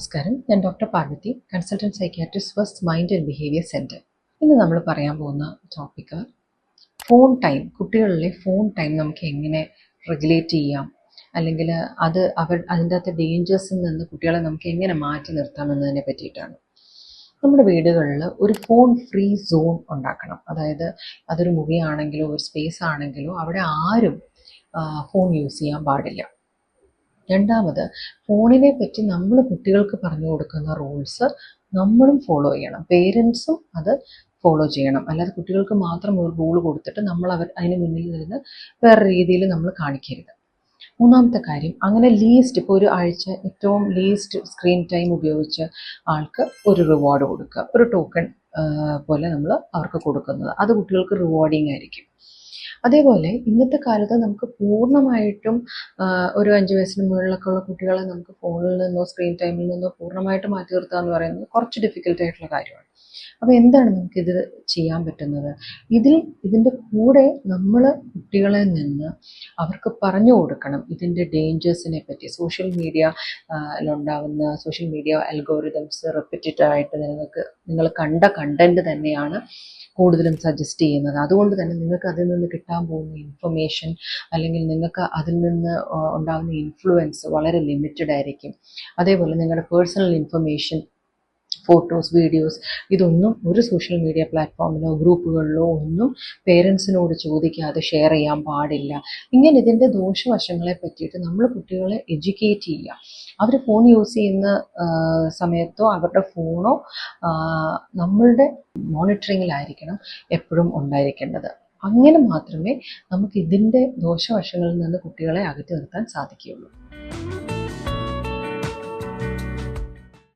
നമസ്കാരം. ഞാൻ doctor Parvathy consultant psychiatrist first mind and behaviour centre ഇന്ന് നമ്മൾ പറയാൻ പോകുന്ന ടോപ്പിക്ക് ഫോൺ ടൈം കുട്ടികളിലെ ഫോൺ ടൈം നമുക്ക് എങ്ങനെ റെഗുലേറ്റ് ചെയ്യാം? അല്ലെങ്കിൽ അത് അവർ അതിന്റെ അകത്ത് ഡേഞ്ചേഴ്സിൽ നിന്ന് കുട്ടികളെ നമുക്ക് എങ്ങനെ മാറ്റി നിർത്താം എന്നതിനെ പറ്റിയിട്ടാണ്. നമ്മുടെ വീടുകളിൽ ഒരു ഫോൺ ഫ്രീ സോൺ ഉണ്ടാക്കണം. അതായത് അതൊരു മുറിയാണെങ്കിലോ ഒരു സ്പേസ് ആണെങ്കിലോ അവിടെ ആരും ഫോൺ യൂസ് ചെയ്യാൻ പാടില്ല. രണ്ടാമത് ഫോണിനെ പറ്റി നമ്മൾ കുട്ടികൾക്ക് പറഞ്ഞു കൊടുക്കുന്ന റൂൾസ് നമ്മളും ഫോളോ ചെയ്യണം. പേരൻസും അത് ഫോളോ ചെയ്യണം. അല്ലാതെ കുട്ടികൾക്ക് മാത്രം ഒരു റൂൾ കൊടുത്തിട്ട് നമ്മൾ അവർ അതിന് മുന്നിൽ നിന്ന് വേറെ രീതിയിൽ നമ്മൾ കാണിക്കരുത്. മൂന്നാമത്തെ കാര്യം അങ്ങനെ ലീസ്റ്റ് ഇപ്പോൾ ഒരു ആഴ്ച ഏറ്റവും ലീസ്റ്റ് സ്ക്രീൻ ടൈം ഉപയോഗിച്ച് ആൾക്ക് ഒരു റിവാർഡ് കൊടുക്കുക. ഒരു ടോക്കൺ പോലെ നമ്മൾ അവർക്ക് കൊടുക്കുന്നത്. അത് കുട്ടികൾക്ക് റിവാർഡിങ് ആയിരിക്കും. അതേപോലെ ഇന്നത്തെ കാലത്ത് നമുക്ക് പൂർണമായിട്ടും ഒരു അഞ്ച് വയസ്സിന് മുകളിലൊക്കെ ഉള്ള കുട്ടികളെ നമുക്ക് ഫോണിൽ നിന്നോ സ്ക്രീൻ ടൈമിൽ നിന്നോ പൂർണമായിട്ട് മാറ്റി നിർത്തുക എന്ന് പറയുന്നത് കുറച്ച് ഡിഫിക്കൽട്ട് ആയിട്ടുള്ള കാര്യമാണ്. അപ്പോൾ എന്താണ് നമുക്കിത് ചെയ്യാൻ പറ്റുന്നത്? ഇതിൽ ഇതിന്റെ കൂടെ നമ്മൾ കുട്ടികളെ നിന്ന് അവർക്ക് പറഞ്ഞു കൊടുക്കണം ഇതിന്റെ ഡേഞ്ചേഴ്സിനെ പറ്റി. സോഷ്യൽ മീഡിയ ഉണ്ടാവുന്ന സോഷ്യൽ മീഡിയ അൽഗോറിതംസ് ആയിട്ട് നിങ്ങൾക്ക് നിങ്ങൾ കണ്ട കണ്ടന്റ് തന്നെയാണ് കൂടുതലും സജസ്റ്റ് ചെയ്യുന്നത്. അതുകൊണ്ട് തന്നെ നിങ്ങൾക്ക് അതിൽ നിന്ന് കിട്ടാൻ പോകുന്ന ഇൻഫർമേഷൻ അല്ലെങ്കിൽ നിങ്ങൾക്ക് അതിൽ നിന്ന് ഉണ്ടാകുന്ന ഇൻഫ്ലുവൻസ് വളരെ ലിമിറ്റഡ് ആയിരിക്കും. അതേപോലെ നിങ്ങളുടെ പേഴ്സണൽ ഇൻഫർമേഷൻ ഫോട്ടോസ് വീഡിയോസ് ഇതൊന്നും ഒരു സോഷ്യൽ മീഡിയ പ്ലാറ്റ്ഫോമിലോ ഗ്രൂപ്പുകളിലോ ഒന്നും പേരൻസിനോട് ചോദിക്കാതെ ഷെയർ ചെയ്യാൻ പാടില്ല. ഇങ്ങനെ ഇതിന്റെ ദോഷവശങ്ങളെ പറ്റിയിട്ട് നമ്മൾ കുട്ടികളെ എഡ്യൂക്കേറ്റ് ചെയ്യുക. അവർ ഫോൺ യൂസ് ചെയ്യുന്ന സമയത്തോ അവരുടെ ഫോണോ നമ്മളുടെ മോണിറ്ററിങ്ങിലായിരിക്കണം എപ്പോഴും ഉണ്ടായിരിക്കേണ്ടത്. അങ്ങനെ മാത്രമേ നമുക്ക് ഇതിന്റെ ദോഷവശങ്ങളിൽ നിന്ന് കുട്ടികളെ അകറ്റി നിർത്താൻ സാധിക്കുകയുള്ളൂ.